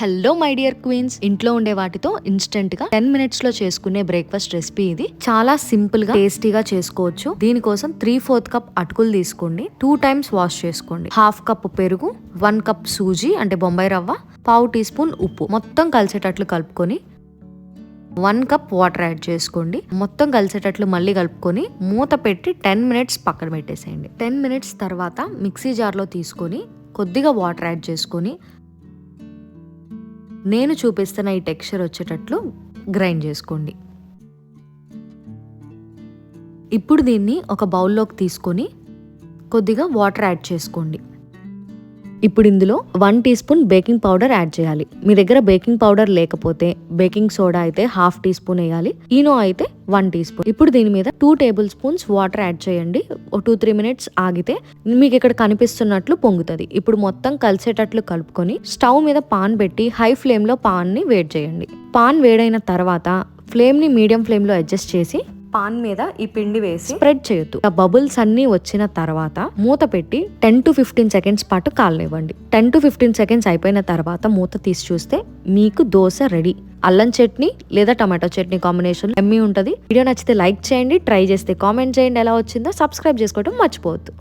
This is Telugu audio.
హలో మై డియర్ క్వీన్స్ ఇంట్లో ఉండే వాటితో ఇన్స్టెంట్గా టెన్ మినిట్స్లో చేసుకునే బ్రేక్ఫాస్ట్ రెసిపీ ఇది. చాలా సింపుల్గా టేస్టీగా చేసుకోవచ్చు. దీనికోసం త్రీ ఫోర్త్ కప్ అటుకులు తీసుకోండి. టూ టైమ్స్ వాష్ చేసుకోండి. హాఫ్ కప్ పెరుగు వన్ కప్ సూజీ అంటే బొంబాయి రవ్వ పావు టీ స్పూన్ ఉప్పు. మొత్తం కలిసేటట్లు కలుపుకొని వన్ కప్ వాటర్ యాడ్ చేసుకోండి. మొత్తం కలిసేటట్లు మళ్ళీ కలుపుకొని మూత పెట్టి టెన్ మినిట్స్ పక్కన పెట్టేసేయండి. టెన్ మినిట్స్ తర్వాత మిక్సీ జార్లో తీసుకొని కొద్దిగా వాటర్ యాడ్ చేసుకొని నేను చూపిస్తున్న ఈ టెక్స్చర్ వచ్చేటట్లు గ్రైండ్ చేసుకోండి. ఇప్పుడు దీన్ని ఒక బౌల్లోకి తీసుకొని కొద్దిగా వాటర్ యాడ్ చేసుకోండి. ఇప్పుడు ఇందులో one teaspoon baking powder add చేయాలి. మీ దగ్గర బేకింగ్ పౌడర్ లేకపోతే బేకింగ్ సోడా అయితే హాఫ్ టీ స్పూన్ వేయాలి. ఈనో అయితే వన్ టీ స్పూన్ ఇప్పుడు దీని మీద two tablespoons water add చేయండి టూ త్రీ మినిట్స్ ఆగితే మీకు ఇక్కడ కనిపిస్తున్నట్లు పొంగుతుంది. ఇప్పుడు మొత్తం కలిసేటట్లు కలుపుకొని స్టవ్ మీద పాన్ పెట్టి హై ఫ్లేమ్లో పాన్ని వేడి చేయండి. పాన్ వేడైన తర్వాత ఫ్లేమ్ని మీడియం ఫ్లేమ్లో అడ్జస్ట్ చేసి పాన్ మీద ఈ పిండి వేసి స్ప్రెడ్ చేయొద్దు. ఆ బబుల్స్ అన్ని వచ్చిన తర్వాత మూత పెట్టి టెన్ టు ఫిఫ్టీన్ సెకండ్స్ పాటు కాలనివ్వండి. టెన్ టు ఫిఫ్టీన్ సెకండ్స్ అయిపోయిన తర్వాత మూత తీసి చూస్తే మీకు దోశ రెడీ. అల్లం చట్నీ లేదా టమాటో చట్నీ కాంబినేషన్ ఎమ్మి ఉంటుంది. వీడియో నచ్చితే లైక్ చేయండి ట్రై చేస్తే కామెంట్ చేయండి ఎలా వచ్చిందో సబ్స్క్రైబ్ చేసుకోవడం మర్చిపోవద్దు.